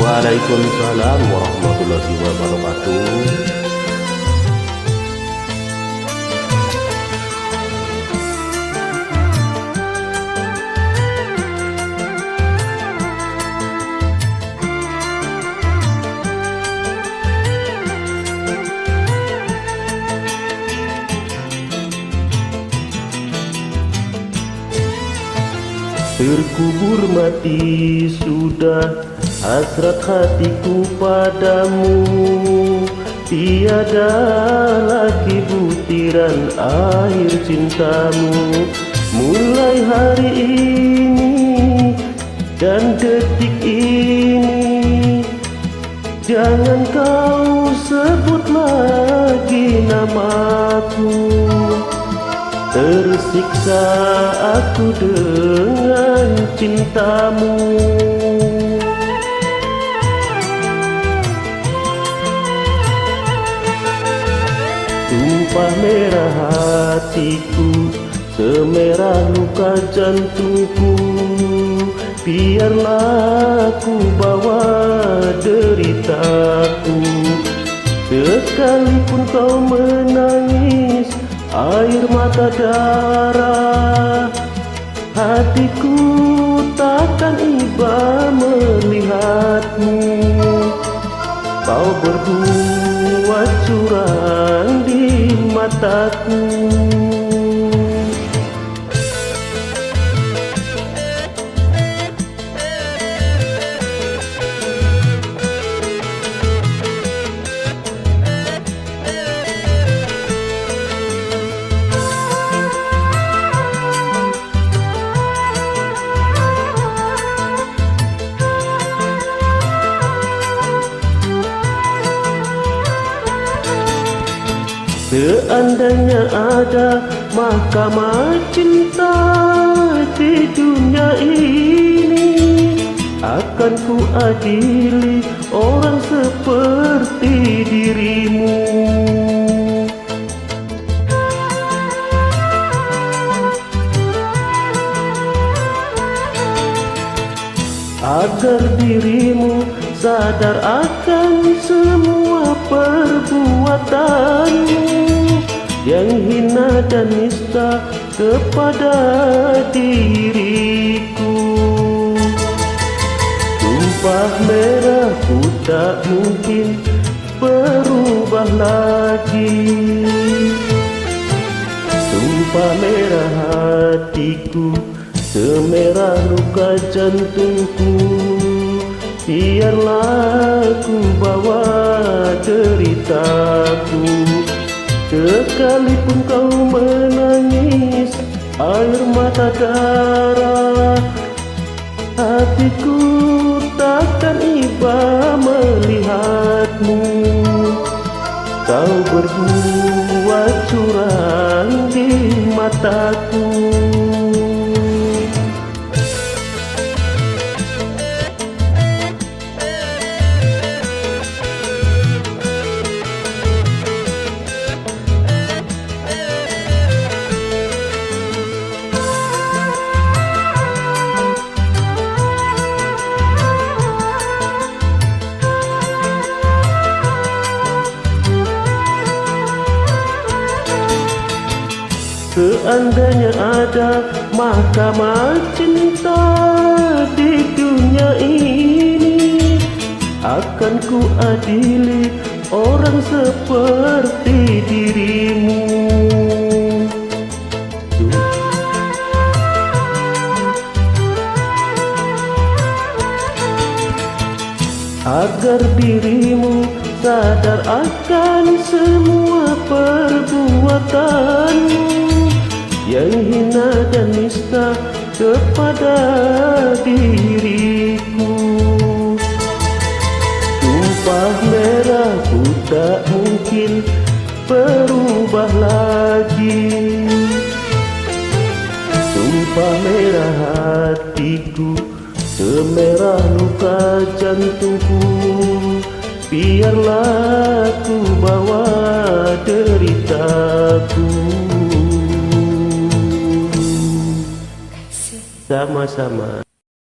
Waalaikumsalam warahmatullahi wabarakatuh. Terkubur mati sudah hasrat hatiku padamu Tiada lagi butiran air cintamu. Mulai hari ini dan detik ini Jangan kau sebut lagi namaku. Tersiksa aku dengan cintamu Tumpah merah hatiku Semerah luka jantungku. Biarlah ku bawa deritaku. Sekalipun kau menangis air mata darah Hatiku takkan iba melihatmu. Kau berbuat di Seandainya ada mahkamah cinta di dunia ini Akan ku adili orang seperti dirimu. Agar dirimu sadar akan semua perbuatanmu. Yang hina dan nista kepada diriku. Tumpah merah ku tak mungkin berubah lagi. Tumpah merah hatiku semerah luka jantungku Biarlah ku bawa deritaku Sekalipun kau menangis air mata darah Hatiku takkan iba melihatmu. Kau berbuat curang di mataku Seandainya ada mahkamah cinta di dunia ini Akan ku adili orang seperti dirimu. Agar dirimu sadar akan semua yang hina dan nista kepada diriku. Tumpah merah ku tak mungkin berubah lagi. Tumpah merah hatiku semerah luka jantungku. Biarlah ku bawa Sama-sama.